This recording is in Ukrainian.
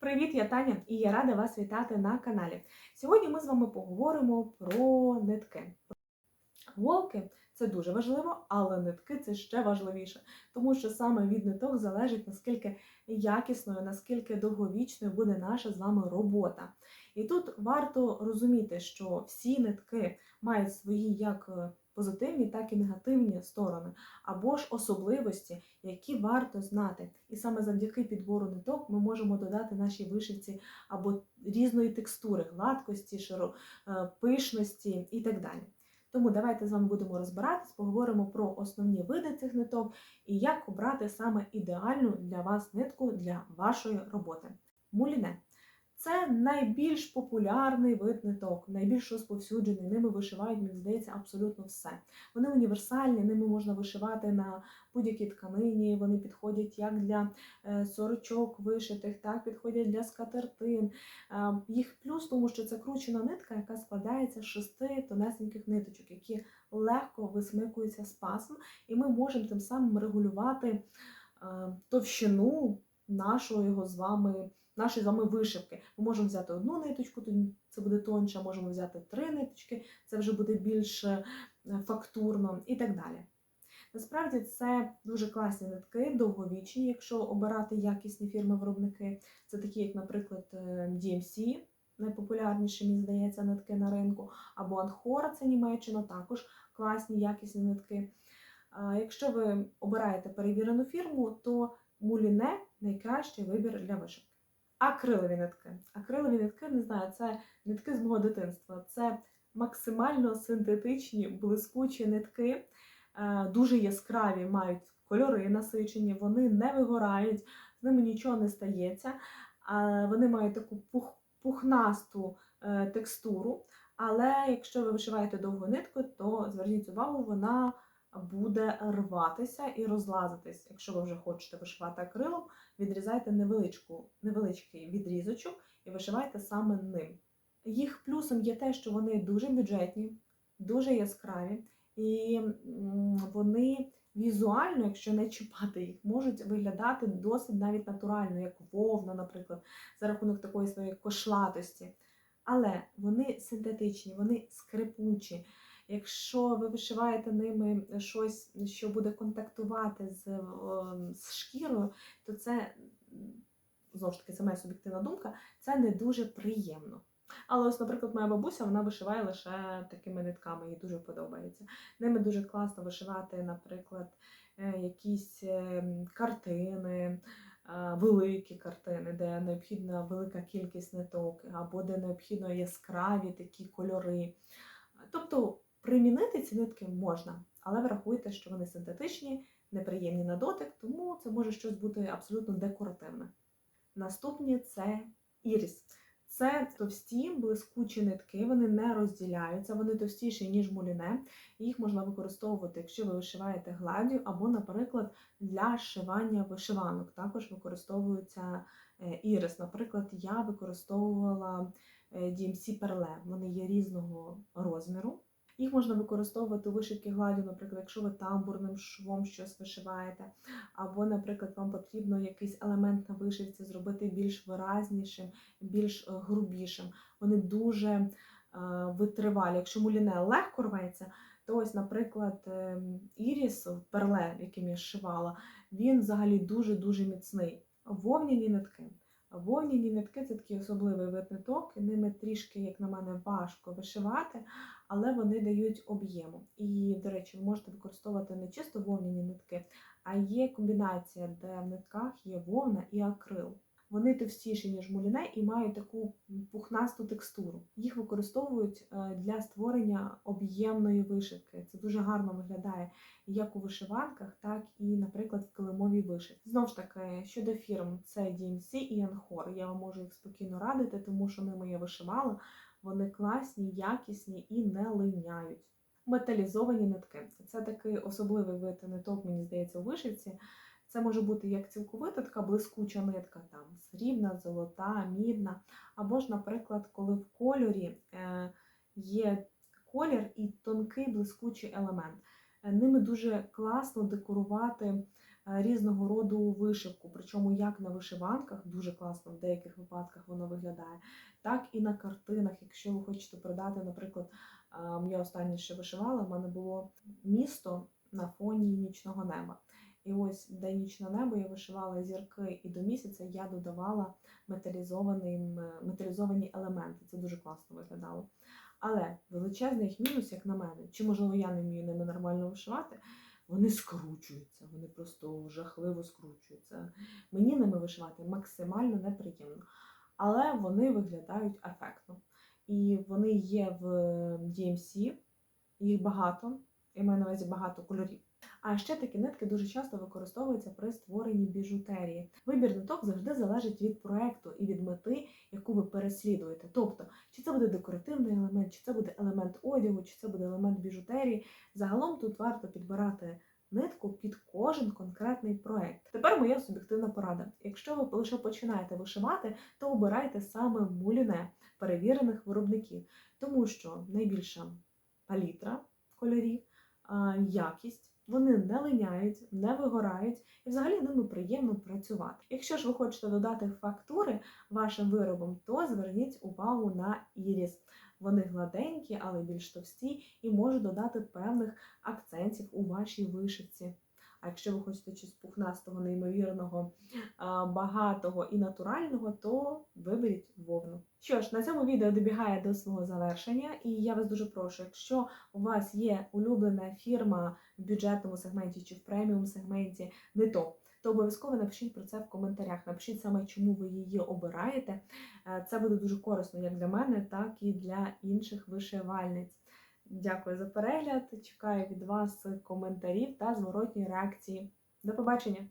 Привіт, я Таня, і я рада вас вітати на каналі. Сьогодні ми з вами поговоримо про нитки. Голки це дуже важливо, але нитки це ще важливіше, тому що саме від ниток залежить наскільки якісною, наскільки довговічною буде наша з вами робота. І тут варто розуміти, що всі нитки мають свої як е, позитивні, так і негативні сторони, або ж особливості, які варто знати. І саме завдяки підбору ниток ми можемо додати нашій вишивці або різної текстури, гладкості, широ, е, пишності і так далі. Тому давайте з вами будемо розбиратись, поговоримо про основні види цих ниток і як обрати саме ідеальну для вас нитку для вашої роботи. Муліне це найбільш популярний вид ниток, найбільш розповсюджений. Ними вишивають, мені здається, абсолютно все. Вони універсальні, ними можна вишивати на будь-якій тканині. Вони підходять як для е, сорочок вишитих, так підходять для скатертин. Е, Їх плюс, тому що це кручена нитка, яка складається з шести тонесеньких ниточок, які легко висмикуються з пасм, і ми можемо тим самим регулювати е, товщину нашого його з вами нашої з вами вишивки. Ми можемо взяти одну ниточку, тоді це буде тонше, можемо взяти три ниточки, це вже буде більш е, фактурно і так далі. Насправді це дуже класні нитки, довговічні, якщо обирати якісні фірми-виробники. Це такі, як, наприклад, е, DMC, найпопулярніші, мені здається, нитки на ринку, або Анхора, це Німеччина, також класні, якісні нитки. Якщо ви обираєте перевірену фірму, то муліне найкращий вибір для вишивки. Акрилові нитки. Акрилові нитки, не знаю, це нитки з мого дитинства. Це максимально синтетичні, блискучі нитки, е, дуже яскраві, мають кольори насичені, вони не вигорають, з ними нічого не стається. Вони мають таку пух, пухнасту е, текстуру. Але якщо ви вишиваєте довгу нитку, то зверніть увагу, вона буде рватися і розлазитись. Якщо ви вже хочете вишивати акрилом, відрізайте невеличку, невеличкий відрізочок і вишивайте саме ним. Їх плюсом є те, що вони дуже бюджетні, дуже яскраві, і вони візуально, якщо не чіпати їх, можуть виглядати досить навіть натурально, як вовна, наприклад, за рахунок такої своєї кошлатості. Але вони синтетичні, вони скрипучі. Якщо ви вишиваєте ними щось, що буде контактувати з, з шкірою, то це, знову ж таки, це моя суб'єктивна думка, це не дуже приємно. Але ось, наприклад, моя бабуся вона вишиває лише такими нитками, їй дуже подобається. Ними дуже класно вишивати, наприклад, е, якісь е, картини, е, великі картини, де необхідна велика кількість ниток, або де необхідно яскраві такі кольори. Тобто Примінити ці нитки можна, але врахуйте, що вони синтетичні, неприємні на дотик, тому це може щось бути абсолютно декоративне. Наступні це іріс. Це товсті, блискучі нитки, вони не розділяються, вони товстіші, ніж муліне. Їх можна використовувати, якщо ви вишиваєте гладдю, або, наприклад, для шивання вишиванок. Також використовується е, ірис. Наприклад, я використовувала е, DMC перле. Вони є різного розміру. Їх можна використовувати у вишивки гладі, наприклад, якщо ви тамбурним швом щось вишиваєте, або, наприклад, вам потрібно якийсь елемент на вишивці зробити більш виразнішим, більш е, грубішим. Вони дуже е, витривалі. Якщо муліне легко рветься, то ось, наприклад, ем, іріс, перле, яким я шивала, він взагалі дуже-дуже міцний. Вовняні нитки. Вовняні нитки це такий особливий вид ниток, ними трішки, як на мене, важко вишивати, але вони дають об'єму. І, до речі, ви можете використовувати не чисто вовняні нитки, а є комбінація, де в нитках є вовна і акрил. Вони товстіші, ніж муліне, і мають таку пухнасту текстуру. Їх використовують е, для створення об'ємної вишивки. Це дуже гарно виглядає як у вишиванках, так і, наприклад, в килимовій вишивці. Знову ж таки, щодо фірм, це DMC і Anhor. Я вам можу їх спокійно радити, тому що ними я вишивала. Вони класні, якісні і не линяють. Металізовані нитки. Це такий особливий вид ниток, мені здається, у вишивці. Це може бути як цілковита така блискуча нитка, там срібна, золота, мідна. Або ж, наприклад, коли в кольорі е, є колір і тонкий блискучий елемент. Е, ними дуже класно декорувати різного роду вишивку, причому як на вишиванках, дуже класно в деяких випадках воно виглядає, так і на картинах. Якщо ви хочете продати, наприклад, ем, я останнє ще вишивала, в мене було місто на фоні нічного неба. І ось де нічне небо я вишивала зірки, і до місяця я додавала металізований, металізовані елементи. Це дуже класно виглядало. Але величезний їх мінус, як на мене, чи можливо я не вмію ними нормально вишивати, вони скручуються, вони просто жахливо скручуються. Мені ними вишивати максимально неприємно, але вони виглядають ефектно. І вони є в DMC, їх багато, я маю на увазі багато кольорів. А ще такі нитки дуже часто використовуються при створенні біжутерії. Вибір ниток завжди залежить від проекту і від мети, яку ви переслідуєте. Тобто, чи це буде декоративний елемент, чи це буде елемент одягу, чи це буде елемент біжутерії. Загалом тут варто підбирати нитку під кожен конкретний проект. Тепер моя суб'єктивна порада. Якщо ви лише починаєте вишивати, то обирайте саме муліне перевірених виробників, тому що найбільша палітра кольорів, якість. Вони не линяють, не вигорають і взагалі ними приємно працювати. Якщо ж ви хочете додати фактури вашим виробам, то зверніть увагу на іріс. Вони гладенькі, але більш товсті, і можуть додати певних акцентів у вашій вишивці. А якщо ви хочете щось пухнастого, неймовірного, багатого і натурального, то виберіть. Що ж, на цьому відео добігає до свого завершення, і я вас дуже прошу, якщо у вас є улюблена фірма в бюджетному сегменті чи в преміум сегменті, не то. То обов'язково напишіть про це в коментарях. Напишіть саме, чому ви її обираєте. Е, Це буде дуже корисно як для мене, так і для інших вишивальниць. Дякую за перегляд. Чекаю від вас коментарів та зворотньої реакції. До побачення!